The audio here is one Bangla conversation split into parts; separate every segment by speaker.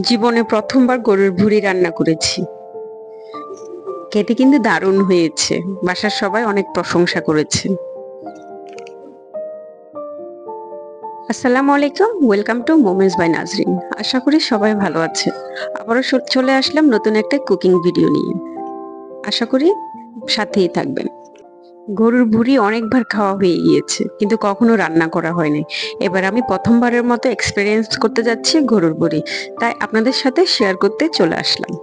Speaker 1: জীবনে প্রথমবার গরুর ভুড়ি রান্না করেছি। খেতে কিন্তু দারুণ হয়েছে। বাসার সবাই অনেক প্রশংসা করেছে। আসসালামু আলাইকুম। Welcome to moments by Nazrin আশা করি সবাই ভালো আছে আবারও চলে আসলাম নতুন একটা কুকিং ভিডিও নিয়ে। আশা করি সাথেই থাকবেন। গরুর ভুড়ি অনেকবার খাওয়া হয়ে গিয়েছে, কিন্তু কখনো রান্না করা হয়নি। এবার আমি প্রথমবারের মতো এক্সপিরিয়েন্স করতে যাচ্ছি গরুর ভুড়ি, তাই আপনাদের সাথে শেয়ার করতে চলে আসলাম।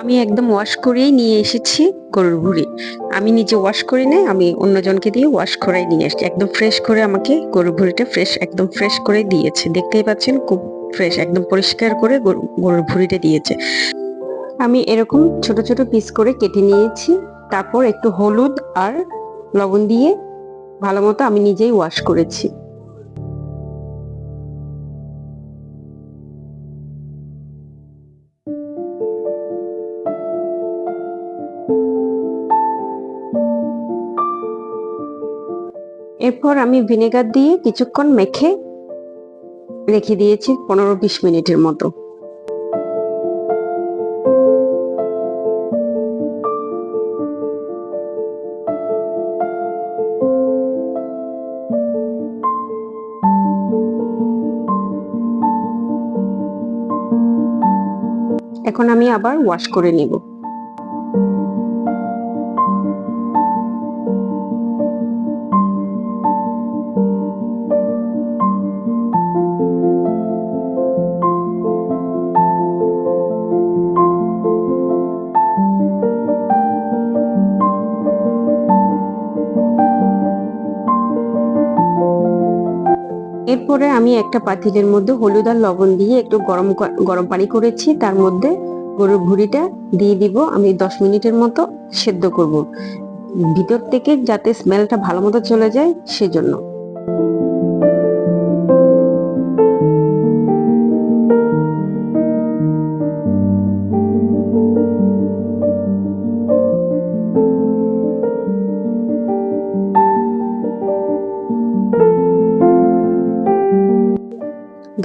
Speaker 1: আমি একদম ওয়াশ করেই নিয়ে এসেছি গরুর ভুড়ি। আমি নিজে ওয়াশ করি না আমি অন্যজনকে দিয়ে ওয়াশ করাই নিয়ে এসেছি। একদম ফ্রেশ করে আমাকে গরুর ভুড়িটা ফ্রেশ একদম ফ্রেশ করে দিয়েছে। দেখতেই পাচ্ছেন, খুব ফ্রেশ একদম পরিষ্কার করে গরু- গরুর ভুড়িটা দিয়েছে। আমি এরকম ছোট ছোট পিস করে কেটে নিয়েছি। তারপর একটু হলুদ আর লবণ দিয়ে ভালো মতো আমি নিজেই ওয়াশ করেছি। এরপর আমি ভিনেগার দিয়ে কিছুক্ষণ মেখে রেখে দিয়েছি পনেরো বিশ মিনিটের মতো। এখন আমি আবার ওয়াশ করে নেব। এরপরে আমি একটা পাতিলের মধ্যে হলুদ আর লবণ দিয়ে একটু গরম গরম পানি করেছি। তার মধ্যে গরুর ভুড়িটা দিয়ে দিব। আমি দশ মিনিটের মতো সেদ্ধ করব। ভিতর থেকে যাতে স্মেলটা ভালো মতো চলে যায়, সেজন্য।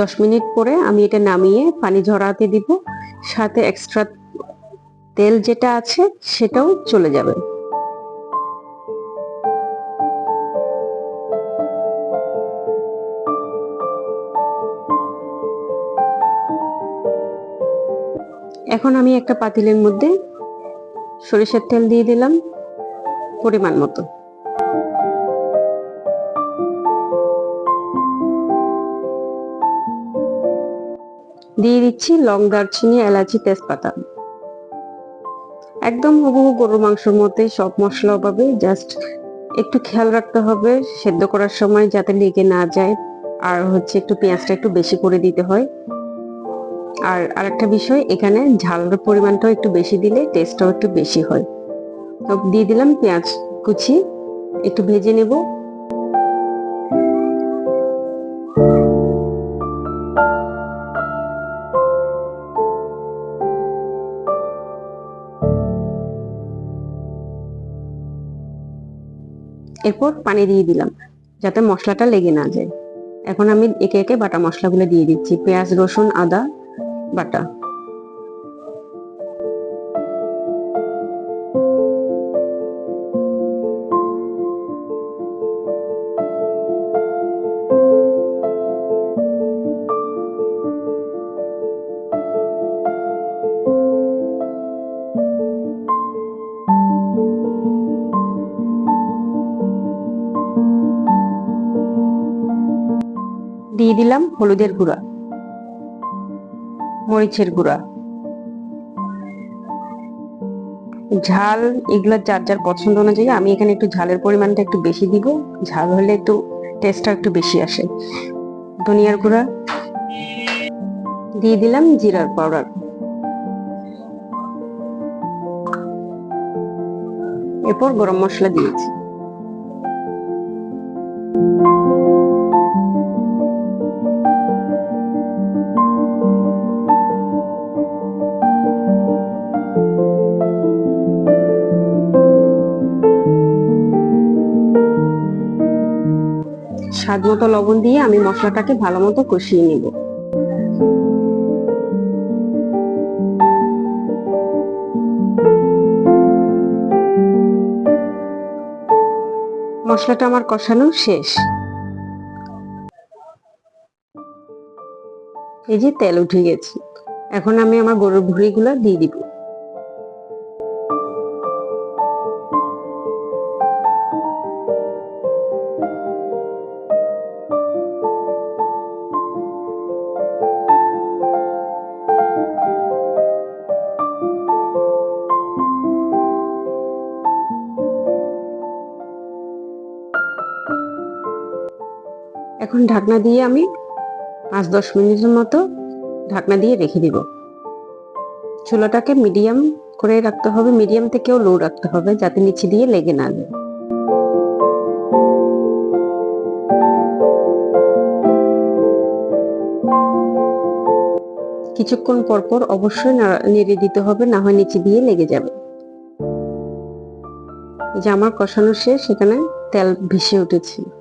Speaker 1: দশ মিনিট পরে আমি এটা নামিয়ে পানি ঝরাতে দিব। সাথে এক্সট্রা তেল যেটা আছে সেটাও চলে যাবে। এখন আমি একটা পাতিলের মধ্যে সরিষার তেল দিয়ে দিলাম পরিমাণ মতো। দিয়ে দিচ্ছি লং দারচিনি, এলাচি, তেজপাতা। একদম হুবহু গরুর মাংসের মধ্যে সব মশলা পাবে। জাস্ট একটু খেয়াল রাখতে হবে, সেদ্ধ করার সময় যাতে লেগে না যায়। আর হচ্ছে একটু পেঁয়াজটা একটু বেশি করে দিতে হয়। আর আরেকটা বিষয়, এখানে ঝালের পরিমাণটাও একটু বেশি দিলে টেস্টটাও একটু বেশি হয়। তো দিয়ে দিলাম পেঁয়াজ কুচি, একটু ভেজে নেব। এরপর পানি দিয়ে দিলাম, যাতে মশলাটা লেগে না যায়। এখন আমি একে একে বাটা মশলাগুলো দিয়ে দিচ্ছি, পেঁয়াজ, রসুন, আদা, বাটা। দিলাম হলুদের গুঁড়া, মরিচের গুঁড়া। ঝাল এগুলো যার যার পছন্দ অনুযায়ী আমি এখানে একটু ঝালের পরিমাণটা একটু বেশি দিব। ঝাল হলে একটু টেস্টটা একটু বেশি আসে। ধনিয়ার গুঁড়া দিয়ে দিলাম জিরার পাউডার। এরপর গরম মশলা দিয়েছি। স্বাদ মতো লবণ দিয়ে আমি মশলাটাকে ভালো মতো কষিয়ে নিব। মশলাটা আমার কষানো শেষ। এই যে তেল উঠে গেছে। এখন আমি আমার গরুর ভুঁড়িগুলো দিয়ে দিব। এখন ঢাকনা দিয়ে আমি পাঁচ দশ মিনিটের মতো ঢাকনা দিয়ে রেখে দিব। চুলাটাকে মিডিয়াম করে রাখতে হবে মিডিয়াম থেকেও লো রাখতে হবে যাতে নিচে দিয়ে লেগে না যায়। কিছুক্ষণ পর পর অবশ্যই নাড়া- নেড়ে দিতে হবে, না হয় নিচে দিয়ে লেগে যাবে। এই যে আমার কষানো শেষ, সেখানে তেল ভেসে উঠেছে।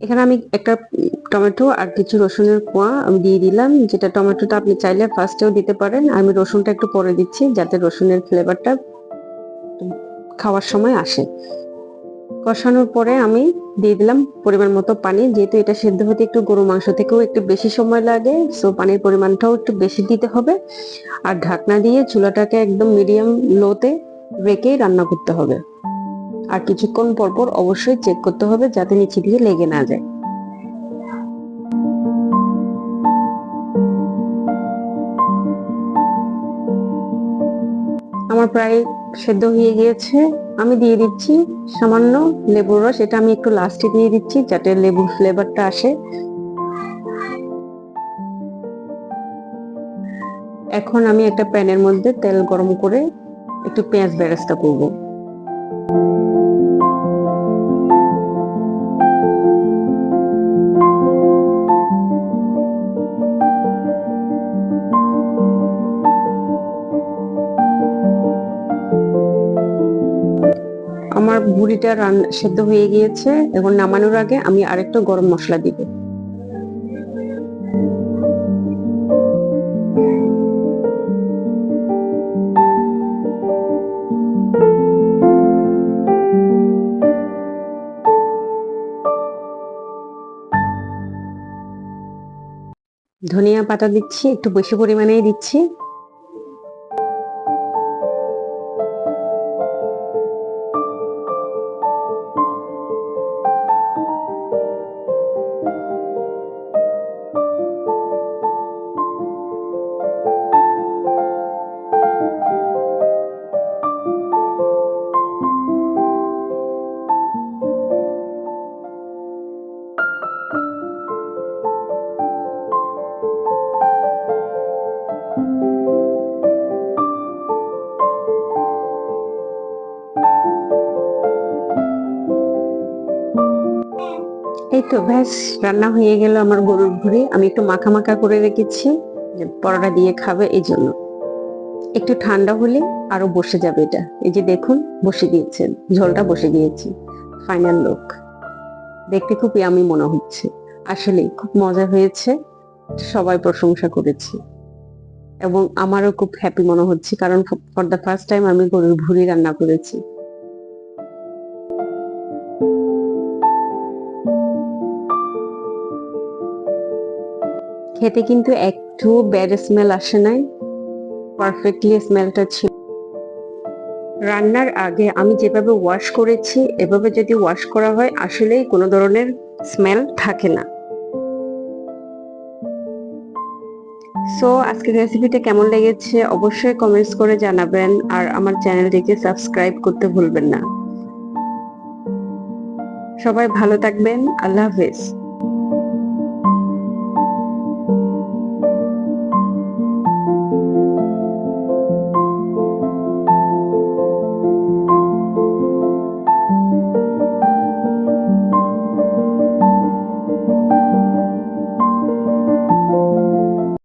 Speaker 1: এখানে আমি একটা টমেটো আর কিছু রসুনের কোয়া আমি দিয়ে দিলাম, যেটা টমেটোটা আপনি চাইলে ফার্স্টেও দিতে পারেন। আমি রসুনটা একটু পরে দিচ্ছি, যাতে রসুনের ফ্লেভারটা খাওয়ার সময় আসে। কষানোর পরে আমি দিয়ে দিলাম পরিমাণ মতো পানি, যেহেতু এটা সেদ্ধ হতে একটু গরু মাংস থেকেও একটু বেশি সময় লাগে সো পানির পরিমাণটাও একটু বেশি দিতে হবে। আর ঢাকনা দিয়ে চুলাটাকে একদম মিডিয়াম লোতে রেখেই রান্না করতে হবে। আর কিছুক্ষণ পর পর অবশ্যই চেক করতে হবে যাতে নিচে দিয়ে লেগে না যায়। আমার প্রায় সেদ্ধ হয়ে গিয়েছে। আমি দিয়ে দিচ্ছি সামান্য লেবুর রস। এটা আমি একটু লাস্টে দিয়ে দিচ্ছি যাতে লেবুর ফ্লেভারটা আসে। এখন আমি একটা প্যানের মধ্যে তেল গরম করে একটু পেঁয়াজ বেরেস্তা করব। আমার বুড়িটা রান সেদ্ধ হয়ে গিয়েছে এখন নামানোর আগে আমি আরেকটু গরম মশলা দিব। ধনিয়া পাতা দিচ্ছি, একটু বেশি পরিমাণেই দিচ্ছি। তো ব্যাস, রান্না হয়ে গেল আমার গরুর ভুড়ি। আমি একটু মাখা মাখা করে রেখেছি, যে পরোটা দিয়ে খাবে এই জন্য। একটু ঠান্ডা হলে আরও বসে যাবে এটা। এই যে দেখুন, বসে দিয়েছেন ঝোলটা বসে দিয়েছি। ফাইনাল লুক দেখতে খুব আমি মনে হচ্ছে। আসলে খুব মজা হয়েছে। সবাই প্রশংসা করেছে। এবং আমারও খুব হ্যাপি মনে হচ্ছে, কারণ ফর দ্য ফার্স্ট টাইম আমি গরুর ভুড়ি রান্না করেছি। খেতে কিন্তু একটু ব্যাড স্মেল আসে নাই। পারফেক্টলি স্মেলটা ছিল। রান্নার আগে আমি যেভাবে ওয়াশ করেছি, এভাবে যদি ওয়াশ করা হয়, আসলেই কোনো ধরনের স্মেল থাকে না। সো আজকের রেসিপিটা কেমন লেগেছে অবশ্যই কমেন্টস করে জানাবেন আর আমার চ্যানেলটিকে সাবস্ক্রাইব করতে ভুলবেন না। সবাই ভালো থাকবেন। আল্লাহ হাফেজ।